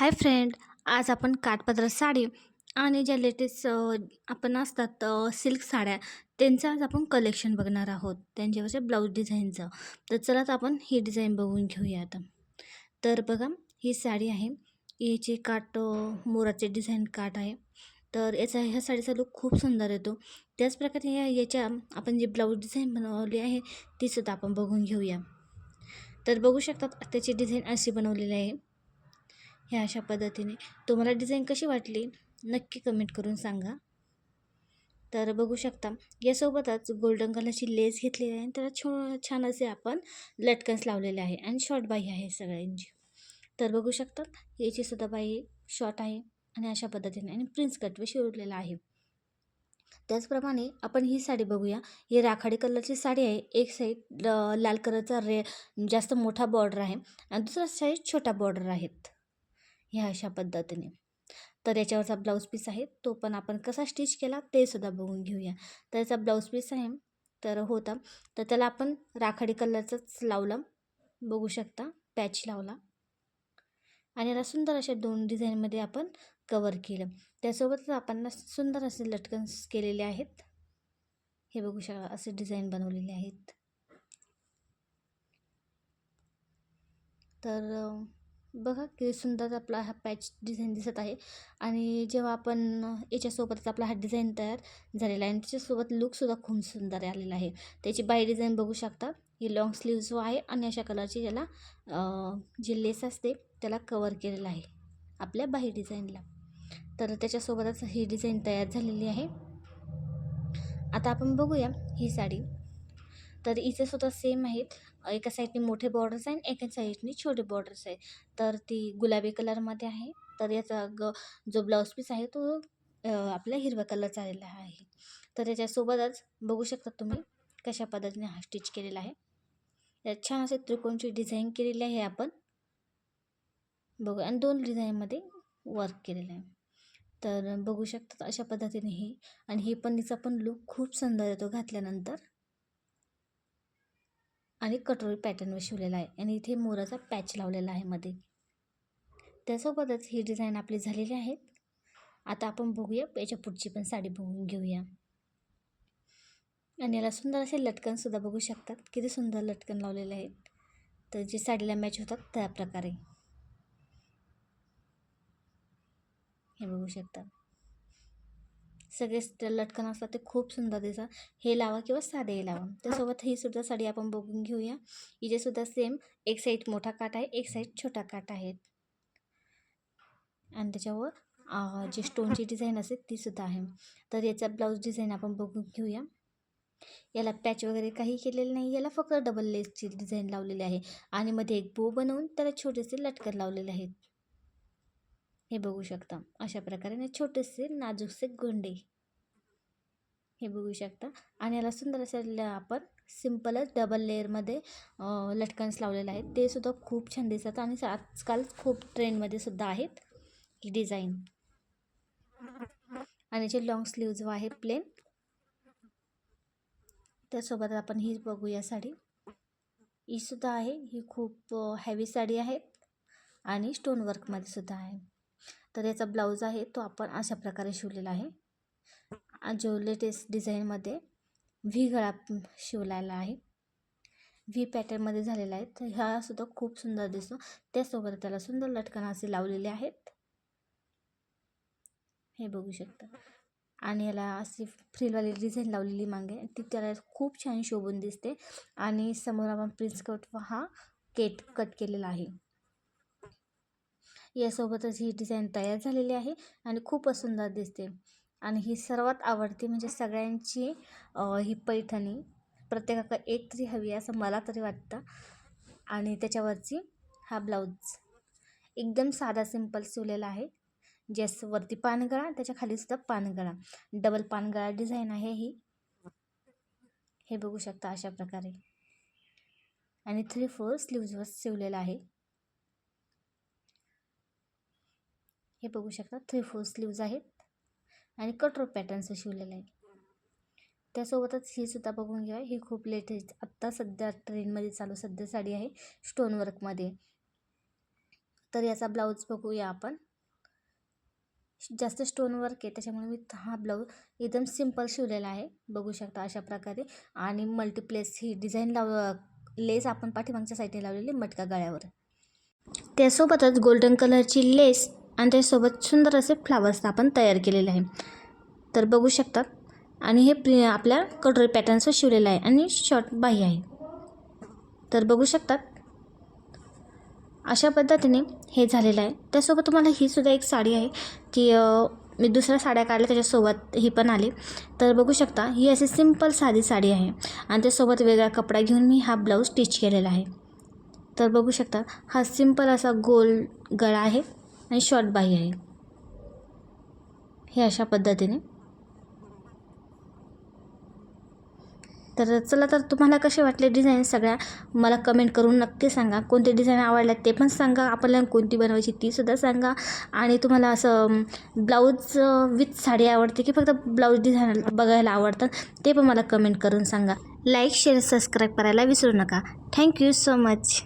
Hi friend आज आपण काठपदर साडी आणि ज्या लेटेस्ट आपण असतात सिल्क साड्या त्यांचं आज आपण कलेक्शन बघणार आहोत. त्यांच्यावरच्या ब्लाऊज डिझाईनचं तर चला तर आपण ही डिझाईन बघून घेऊया आता. तर बघा ही साडी आहे. याची काठ मोराचे डिझाईन काठ आहे. तर याचा ह्या साडीचा लुक खूप सुंदर येतो. त्याचप्रकारे या याच्या आपण जी ब्लाऊज डिझाईन बनवली आहे तीसुद्धा आपण बघून घेऊया. तर बघू शकतात त्याची डिझाईन अशी बनवलेली आहे. ह्या अशा पद्धतीने. तुम्हाला डिझाईन कशी वाटली? नक्की कमेंट करून सांगा. तर बघू शकता यासोबतच गोल्डन कलरची लेस घेतलेली आहे आणि त्याला छो छान असे आपण लटकन्स लावलेले आहे आणि शॉर्ट बाई आहे सगळ्यांची. तर बघू शकतात याची सुद्धा बाई शॉर्ट आहे आणि अशा पद्धतीने आणि प्रिन्स कट शिवलेला आहे. त्याचप्रमाणे आपण ही साडी बघूया. ही राखाडी कलरची साडी आहे. एक साईड लाल कलरचा रे जास्त मोठा बॉर्डर आहे आणि दुसरा साईड छोटा बॉर्डर आहेत. ह्या अशा पद्धतीने. तर याच्यावरचा ब्लाऊज पीस आहे तो पण आपण कसा स्टिच केला ते सुद्धा बघून घेऊया. तर याचा ब्लाऊज पीस आहे तर होता. तर त्याला आपण राखाडी कलरचाच लावला. बघू शकता पॅच लावला. आणि याला सुंदर अशा दोन डिझाईनमध्ये आपण कवर केलं. त्यासोबतच आपण सुंदर असे लटकन्स केलेले आहेत. हे बघू शकता असे डिझाईन बनवलेले आहेत. तर बघा किती सुंदर आपला हा पॅच डिझाईन दिसत आहे. आणि जेव्हा आपण याच्यासोबतच आपला हा डिझाईन तयार झालेला आहे आणि त्याच्यासोबत लुकसुद्धा खूप सुंदर आलेला आहे. त्याची बाय डिझाईन बघू शकता. ही लॉंग स्लीव्ज आहे आणि अशा कलरची याला जी लेस असते त्याला कवर केलेलं आहे आपल्या बाही डिझाईनला तर त्याच्यासोबतच ही डिझाईन तयार झालेली आहे. आता आपण बघूया ही साडी. तर इथे सुद्धा सेम आहेत. एका साईडने मोठे बॉर्डर्स आहे आणि एका साईडने छोटे बॉर्डर्स आहे तर ती गुलाबी कलरमध्ये आहे. तर याचा ग जो ब्लाऊज पीस आहे तो आपला आपल्या हिरव्या कलरचा आलेला आहे. तर त्याच्यासोबतच बघू शकता तुम्ही कशा पद्धतीने हा स्टिच केलेला आहे. यात छान असे त्रिकोणची डिझाईन केलेली आहे आपण. बघू आणि दोन डिझाईनमध्ये वर्क केलेलं आहे. तर बघू शकतात अशा पद्धतीने ही. आणि हे पण पण लुक खूप सुंदर येतो घातल्यानंतर. आणि कटोरी पॅटर्नवर शिवलेला आहे. आणि इथे मोराचा पॅच लावलेला आहे मध्ये. त्यासोबतच ही डिझाईन आपली झालेली आहे. आता आपण बघूया याच्या पुढची पण साडी बघून घेऊया. आणि याला सुंदर असे लटकनसुद्धा बघू शकतात. किती सुंदर लटकन लावलेले आहेत. तर जे साडीला मॅच होतात त्या प्रकारे. हे बघू शकता. सगळेच लटकन असतात ते खूप सुंदर दिसतात. हे लावा किंवा साधे लावा. त्यासोबत ही सुद्धा साडी आपण बघून घेऊया. हिचे सुद्धा सेम एक साईड मोठा काट आहे एक साईड छोटा काट आहे. आणि त्याच्यावर जी स्टोनची डिझाईन असेल ती सुद्धा आहे. तर याचा ब्लाऊज डिझाईन आपण बघून घेऊया. याला पॅच वगैरे काही केलेलं नाही. याला फक्त डबल लेसची डिझाईन लावलेली आहे. आणि मध्ये एक बो बनवून त्याला छोटेसे लटकन लावलेले आहेत. हे बघू शकता. अशा प्रकारे छोटेसे नाजूकसे गोंडे. हे बघू शकता. आणि याला सुंदर असे ल- आपण सिम्पलच डबल लेअरमध्ये लटकन्स लावलेले आहेत. ते सुद्धा खूप छान दिसतात आणि आजकाल खूप ट्रेंडमध्ये सुद्धा आहेत ही डिझाईन आणि जे लॉंग स्लीव्ज आहे प्लेन त्यासोबत आपण ही बघूया साडी ही सुद्धा आहे. ही खूप हॅवी साडी आहे. आणि स्टोन वर्कमध्ये सुद्धा आहे. तर याचा ब्लाऊज आहे तो आपण अशा प्रकारे शिवलेला आहे. जो लेटेस्ट डिझाईनमध्ये व्ही गळा शिवलेला आहे. व्ही पॅटर्नमध्ये झालेला आहे. तर ह्या सुद्धा खूप सुंदर दिसतो. त्यासोबत त्याला सुंदर लटकन असे लावलेले आहेत. हे बघू शकता. आणि याला अशी फ्रिलवाली डिझाईन लावलेली मागे. ती त्याला खूप छान शोभून दिसते. आणि समोर आपण प्रिन्स कट हा केट कट केलेला आहे. यासोबतच ही डिझाईन तयार झालेली आहे आणि खूपच सुंदर दिसते. आणि ही सर्वात आवडती म्हणजे सगळ्यांची ही पैठणी प्रत्येकाकडे एक तरी हवी आहे असं मला तरी वाटतं. आणि त्याच्यावरची हा ब्लाऊज एकदम साधा सिंपल शिवलेला आहे. जस वरती पानगळा त्याच्या खालीसुद्धा पानगळा डबल पानगळा डिझाईन आहे ही. हे बघू शकता अशा प्रकारे. आणि थ्री फोर स्लीव्जवर शिवलेला आहे. हे बघू शकता थ्री फोर स्लीव्ज आहेत आणि कटोर पॅटर्नचं शिवलेलं आहे त्यासोबतच ही सुद्धा बघून घ्या. ही खूप लेटेस्ट आत्ता सध्या ट्रेनमध्ये चालू सध्या साडी आहे स्टोन वर्कमध्ये. तर याचा ब्लाऊज बघूया आपण. जास्त स्टोन वर्क आहे त्याच्यामुळे मी हा ब्लाऊज एकदम सिंपल शिवलेला आहे. बघू शकता अशा प्रकारे. आणि मल्टीप्लेस ही डिझाईन लाव लेस आपण पाठीमागच्या साईडने लावलेली मटका गळ्यावर. त्यासोबतच गोल्डन कलरची लेस आणि त्याच्यासोबत सुंदर असे फ्लावर्स आपण तयार केलेले आहे. तर बघू शकतात आणि हे प्रि आपल्या कटोरी पॅटर्न्सवर शिवलेलं आहे आणि शॉर्ट बाही आहे. तर बघू शकतात अशा पद्धतीने हे झालेलं आहे. त्यासोबत तुम्हाला ही सुद्धा एक साडी आहे की मी दुसऱ्या साड्या काढल्या त्याच्यासोबत ही पण आली. तर बघू शकता ही अशी सिंपल साधी साडी आहे. आणि त्यासोबत वेगळा कपडा घेऊन मी हा ब्लाऊज स्टिच केलेला आहे. तर बघू शकता हा सिंपल असा गोल गळा आहे. आणि शॉर्ट बाही आहे. हे अशा पद्धतीने. तर चला तर तुम्हाला कसे वाटले डिझाईन सगळ्या? मला कमेंट करून नक्की सांगा. कोणते डिझाईन आवडल्या ते पण सांगा. आपल्याला कोणती बनवायची तीसुद्धा सांगा. आणि तुम्हाला असं ब्लाऊज विथ साडी आवडते की फक्त ब्लाऊज डिझाईन बघायला आवडतं ते पण मला कमेंट करून सांगा. लाईक शेअर सबस्क्राईब करायला विसरू नका. Thank you so much